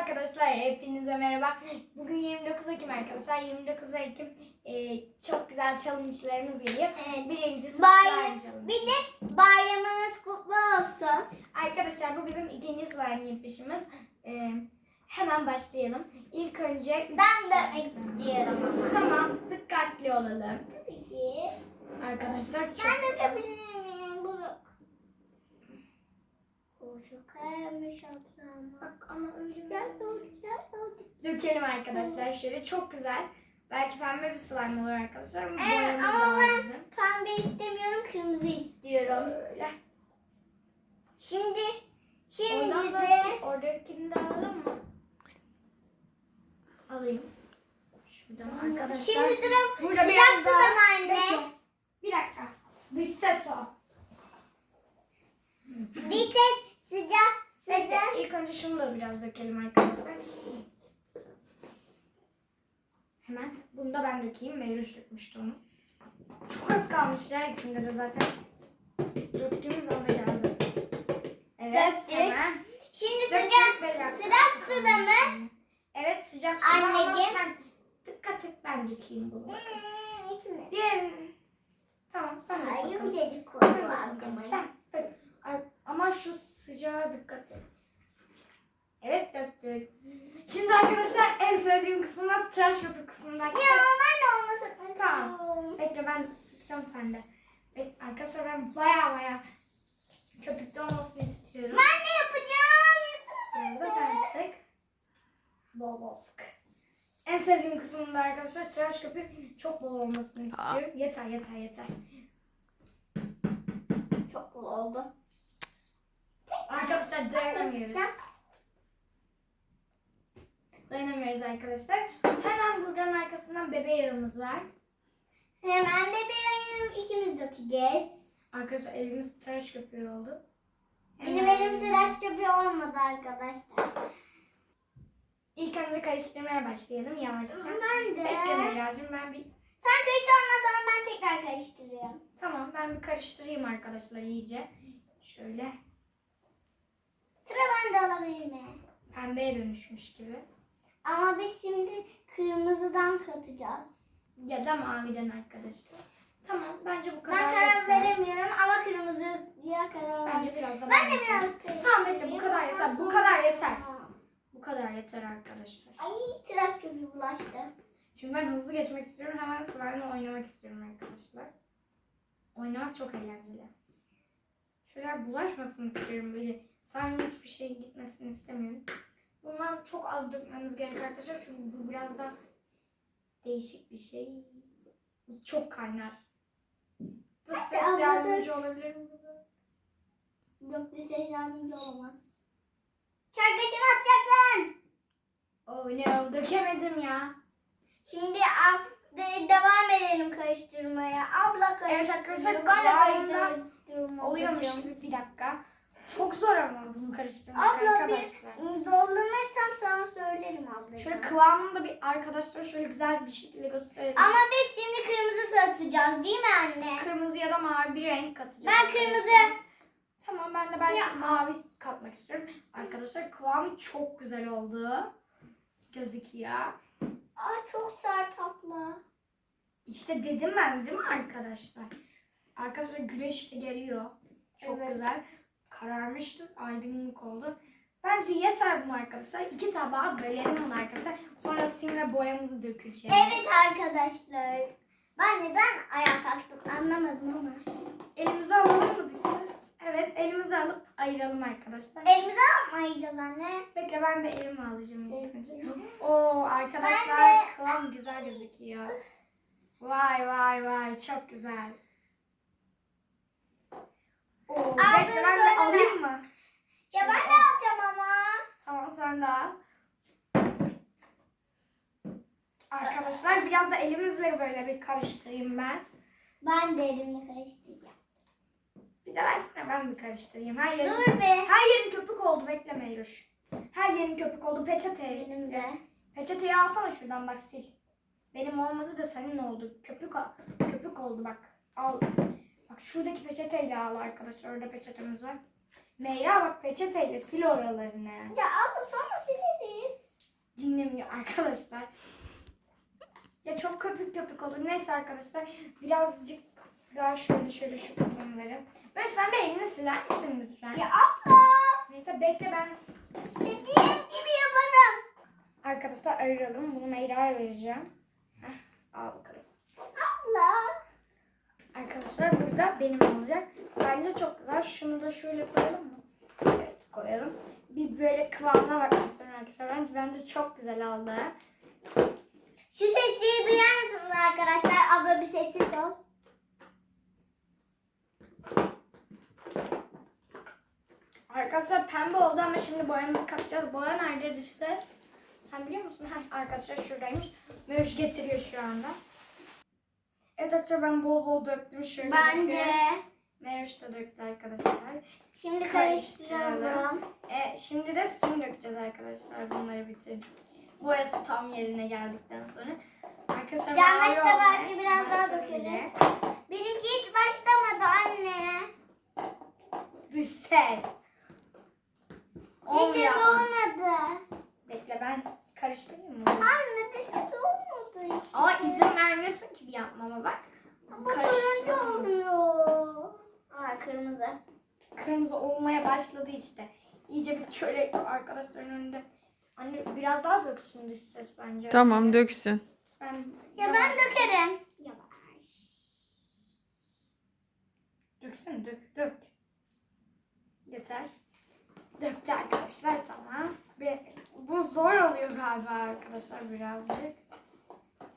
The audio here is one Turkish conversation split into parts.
arkadaşlar, hepinize merhaba. Bugün 29 Ekim arkadaşlar. 29 Ekim e, çok güzel challenge'larımız geliyor. Evet. Birincisi Bayram- challenge. Bir de bayramınız kutlu olsun. Arkadaşlar bu bizim ikinci slime yapışımız. E, hemen başlayalım. İlk önce... Ben dökmek istiyorum ama. Tamam, dikkatli olalım. Tabii ki. Arkadaşlar çok... Ben miyim? Buruk. O çok kaymış ablam. Bak ama öyle Gel oldu, gel oldu. Dökelim arkadaşlar şöyle. Çok güzel. Belki pembe bir slime olur arkadaşlar. Ama Evet, boyamız da ama var ben bizim. pembe istemiyorum, kırmızı istiyorum. Şöyle. Şimdi, şimdi Oradan de da oradakini de alalım mı? Alayım. Şuradan arkadaşlar. şimdi sıra Burada sıcak biraz daha- sudan anne. Bekle. Bir dakika. Dış ses o. Diş ses. İlk önce şunu da biraz dökelim arkadaşlar. Hemen. Bunu da ben dökeyim. Meyruş dökmüştü onu. Çok az kalmış ya içinde de zaten. Döktüğümüz anda geldi. Evet Döktük. hemen. Şimdi Döktük sıcak sıcak suda mı? Evet sıcak suda ama Anneciğim. sen dikkat et ben dökeyim bunu. Bakın. Hmm, içme. Diğer Tamam sen dök Ay bakalım. yumuşacık Sen oldu dök bakalım. ablamın. Sen dök. Ay, Ama şu sıcağa dikkat et. Evet döktük. Şimdi arkadaşlar en sevdiğim kısmına tıraş köpük kısmından. Ya ben de olmasın. Tamam. Bekle ben sıkacağım sende. Bekle, arkadaşlar ben baya baya köpüklü olmasını istiyorum. Ben de yapacağım. Biraz da sen sık. Bol bol sık. En sevdiğim kısmında arkadaşlar tıraş köpüğü çok bol olmasını istiyorum. Yeter yeter yeter. Çok bol oldu. Arkadaşlar dayanamıyoruz. Dayanamıyoruz arkadaşlar. Hemen buradan arkasından bebe yağımız var. Hemen bebeğim ikimiz dökeceğiz. Arkadaşlar elimiz tıraş köpüğü oldu. Benim Hemen- elim sıraç köpüğü olmadı arkadaşlar. İlk önce karıştırmaya başlayalım yavaşça. Ben de. Bekle Meryacığım ben bir... Sen karıştır ondan sonra ben tekrar karıştırıyorum. Tamam ben bir karıştırayım arkadaşlar iyice. Şöyle Sıra bende olabilir mi? pembeye dönüşmüş gibi. Ama biz şimdi kırmızıdan katacağız. Ya da maviden arkadaşlar. Tamam bence bu kadar Ben karar yeter. veremiyorum ama kırmızıya karar ver. Bence biraz da Ben de biraz karıştırayım. Tamam bekle bu kadar yeter. Bu kadar yeter. Bu kadar yeter arkadaşlar. Ay tıraş köpüğü bulaştı. Şimdi ben hızlı geçmek istiyorum. Hemen slime'la oynamak istiyorum arkadaşlar. Oynamak çok eğlenceli. Şöyle bulaşmasın istiyorum böyle. Slime'ın hiçbir şey gitmesini istemiyorum. Bundan çok az dökmemiz gerek arkadaşlar. Çünkü bu biraz da değişik bir şey. Bu Çok kaynar. Hadi ses yardımcı olabilir mi bize? Yok ses yardımcı olamaz. Çay kaşığını atacaksın. Oh no dökemedim ya. Şimdi ab- de- devam edelim karıştırmaya. Abla Evet arkadaşlar, karıştırıyor. Ben de kıvamında karıştırma Oluyormuş gibi bir dakika. Çok zor ama bunu karıştırmak Abla bir arkadaşlar. zorlanırsam sana söylerim abla. Şöyle kıvamını da bir arkadaşlar şöyle güzel bir şekilde gösterelim. Ama biz şimdi kırmızı katacağız değil mi anne? Kırmızı ya da mavi bir renk katacağız. Ben arkadaşlar. kırmızı. Tamam ben de belki Ya. mavi katmak istiyorum. Arkadaşlar kıvamı çok güzel oldu. Gözüküyor. Aa çok sert abla. İşte dedim ben değil mi arkadaşlar? Arkadaşlar güneş de geliyor. Çok Evet. güzel. Kararmıştı. Aydınlık oldu. Bence yeter bu arkadaşlar. İki tabağa bölelim onu arkadaşlar. Sonra sim ve boyamızı dökeceğiz. Evet arkadaşlar. Ben neden ayağa kalktım anlamadım ama. Elimize alalım mı dişsiz? Evet elimize alıp ayıralım arkadaşlar. Elimize atmayacağız anne. Bekle ben de elimi alacağım. Oo arkadaşlar de- kıvam güzel gözüküyor. Vay vay vay çok güzel. Oo, Aldın bekle ben de sonra. alayım mı? Ya ben de alacağım ama. Tamam sen de al. Arkadaşlar biraz da elimizle böyle bir karıştırayım ben. Ben de elimle karıştıracağım. Bir de versene ben bir karıştırayım. Her yerim, Dur be. her yerim köpük oldu bekle Meyruş. Her yerim köpük oldu peçete. Benim de. Peçeteyi alsana şuradan bak sil. Benim olmadı da senin oldu. Köpük köpük oldu bak. Al. Bak şuradaki peçeteyle al arkadaşlar. Orada peçetemiz var. Meyra bak peçeteyle sil oralarını. Ya abla sonra sileriz. dinlemiyor arkadaşlar. Ya çok köpük köpük olur. Neyse arkadaşlar birazcık daha şöyle şöyle şu kısımları. Böyle sen de elini siler misin lütfen? Ya abla. Neyse bekle ben İstediğim gibi yaparım. arkadaşlar ayıralım. Bunu Meyra'ya vereceğim. Heh, al bakalım. Abla. Arkadaşlar burada benim olacak. Bence çok güzel. Şunu da şöyle koyalım mı? Evet koyalım. Bir böyle kıvamına istiyorum arkadaşlar. Bence, bence çok güzel oldu. Şu sesliği duyar mısınız arkadaşlar? Abla bir sessiz ol. Arkadaşlar pembe oldu ama şimdi boyamızı katacağız. Boya nerede ses? Sen biliyor musun? Heh, arkadaşlar şuradaymış. Mövüş getiriyor şu anda. Evet arkadaşlar ben bol bol döktüm şöyle. Ben de. Mevüş de döktü arkadaşlar. Şimdi Karıştıralım. karıştıralım. E, şimdi de sim dökeceğiz arkadaşlar. Bunları bitirdik. Boyası tam yerine geldikten sonra. Arkadaşlar Gelmezse belki biraz daha dökeriz. Benimki hiç başlamadı anne. Dış ses. Dış ses olmadı. Bekle ben karıştırayım mı? Anne dış ses olmadı işte. Ama izin vermiyorsun ki bir yapmama bak. Bu turuncu oluyor. Aa kırmızı. Kırmızı olmaya başladı işte. İyice bir şöyle arkadaşların önünde. Anne biraz daha döksün dış ses bence. Tamam döksün. Ben, Ya ben dökerim. Yavaş. Döksene dök dök. Yeter. Döktü arkadaşlar tamam. Ve bu zor oluyor galiba arkadaşlar birazcık.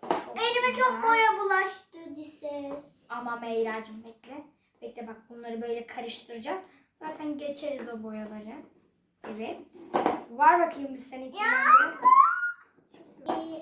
Çok Elime güzel. çok boya bulaştı dış ses. Ama Meyra'cığım bekle. Bekle bak bunları böyle karıştıracağız. Zaten geçeriz o boyaları. Evet. Var bakayım bir seninkinden biraz.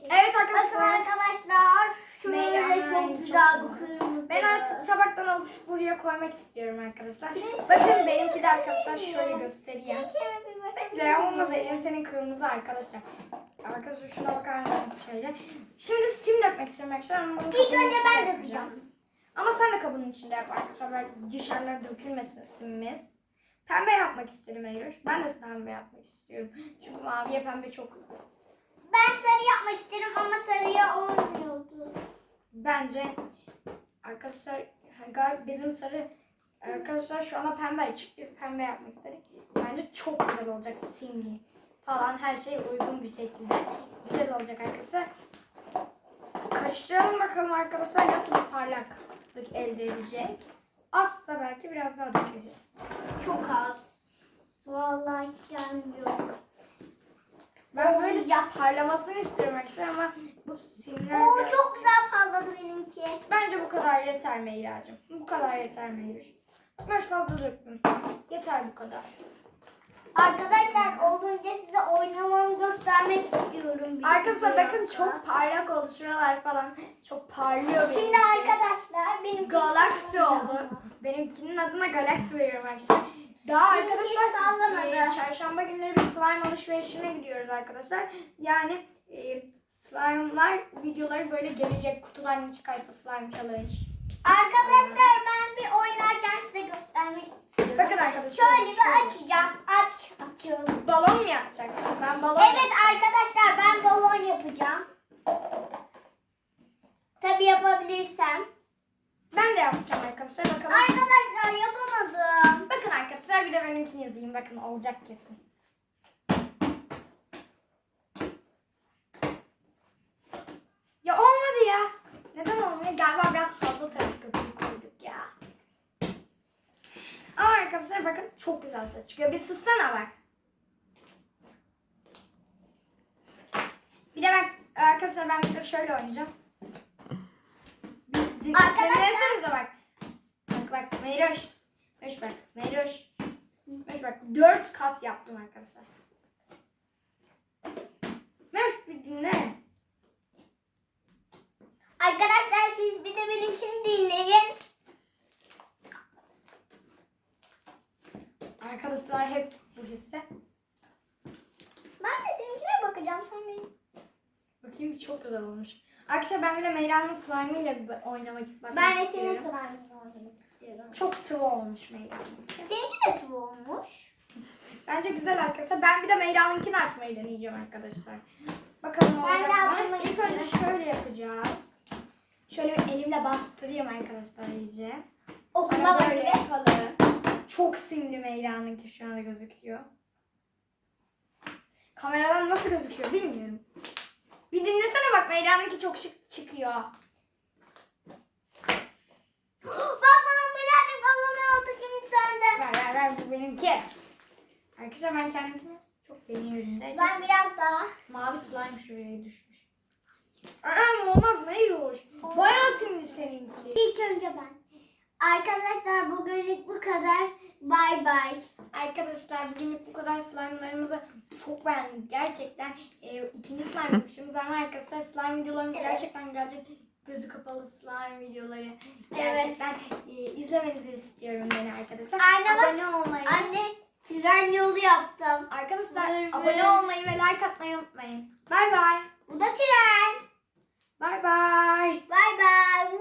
Evet arkadaşlar. arkadaşlar. Şöyle çok güzel bu kırmızı. Ben artık tabaktan alıp buraya koymak istiyorum arkadaşlar. Bakın benimki de arkadaşlar şöyle göstereyim. Bekle olmaz elin senin kırmızı arkadaşlar. Arkadaşlar şuna bakar mısınız şöyle. Şimdi sim dökmek istiyorum arkadaşlar. Ama İlk önce ben dökeceğim. Ama sen de kabın içinde yap arkadaşlar. Böyle dışarılara dökülmesin simimiz. Pembe yapmak istedim Eylül. Ben de pembe yapmak istiyorum. Çünkü maviye pembe çok Ben sarı yapmak isterim ama sarıya olmuyordu. bence arkadaşlar galiba bizim sarı arkadaşlar şu anda pembe açık. Biz pembe yapmak istedik. Bence çok güzel olacak simli falan her şey uygun bir şekilde. Güzel olacak arkadaşlar. Karıştıralım bakalım arkadaşlar nasıl bir parlaklık elde edecek. Azsa belki biraz daha dökeriz. Çok az. Vallahi gelmiyor. Ben böyle Olmayacak. parlamasını istiyorum arkadaşlar ama bu simler Oo biraz- çok güzel parladı benimki. Bence bu kadar yeter Meyra'cığım. Bu kadar yeter Meyruş. Biraz fazla döktüm. Yeter bu kadar. Arkadaşlar olunca size oynamamı göstermek istiyorum. Arkadaşlar bakın çok parlak oldu şuralar falan. Çok parlıyor Şimdi benimki. arkadaşlar benim Galaxy oldu. Benimkinin adına Galaxy veriyorum arkadaşlar. Daha Benimki arkadaşlar hiç sallamadı. e, çarşamba günleri bir slime alışverişine gidiyoruz arkadaşlar. Yani e, slime'lar videoları böyle gelecek kutudan çıkarsa slime challenge. Arkadaşlar ben bir oynarken size göstermek istiyorum. Bakın arkadaşlar. Şöyle bir açacağım. Aç. Açıyorum. Balon mu yapacaksın? Ben balon Evet arkadaşlar ben balon yapacağım. Tabii yapabilirsem. Ben de yapacağım arkadaşlar. Bakalım. Arkadaşlar yapamadım. Bakın arkadaşlar bir de benimkini yazayım. Bakın olacak kesin. Ya olmadı ya. Neden olmuyor? Galiba biraz fazla tarif köpüğü koyduk ya. Ama arkadaşlar bakın çok güzel ses çıkıyor. Bir sussana bak. Bir de bak arkadaşlar ben bir de şöyle oynayacağım. Dinlesenize bak. Bak bak Meyroş. Meyroş bak. Meyroş. Meyroş bak. Dört kat yaptım arkadaşlar. Meyroş bir dinle. Arkadaşlar siz bir de benimkini dinleyin. Arkadaşlar hep bu hisse. Ben de seninkine bakacağım sen benim. Bakayım çok güzel olmuş. Arkadaşlar ben bir de Meyra'nın slime ile oynamak bakmak Ben de istiyorum. senin slime'ını oynamak istiyorum. Çok sıvı olmuş Meyra'nın. Seninki de sıvı olmuş. Bence güzel arkadaşlar. Ben bir de Meyra'nınkini açmayı deneyeceğim arkadaşlar. Bakalım Ben olacak de mı? İlk önce şöyle yapacağız. Şöyle bir elimle bastırayım arkadaşlar iyice. Okula böyle. yapalım. Çok simli Meyra'nınki şu anda gözüküyor. Kameradan nasıl gözüküyor bilmiyorum. Bir dinlesene bak Meyra'nınki çok şık çıkıyor. Bak bana birazcık abone oldu şimdi sende. Ver ver ver bu benimki. Arkadaşlar ben kendimi çok beğeniyorum. Ben biraz daha. mavi slime şuraya düşmüş. Aa olmaz Meyroş. Bayağı simli seninki. İlk önce ben. Arkadaşlar bugünlük bu kadar. Bay bay. Arkadaşlar bugünlük bu kadar slime'larımızı çok beğendim. Gerçekten e, ikinci slime yapışımız ama arkadaşlar slime videolarımız evet. gerçekten gelecek. Gözü kapalı slime videoları. Gerçekten evet. e, izlemenizi istiyorum beni arkadaşlar. Aynen. Abone olmayı. Anne tren yolu yaptım. Arkadaşlar Buyurun. abone olmayı ve like atmayı unutmayın. Bay bay. Bu da tren. Bay bay. Bay bay.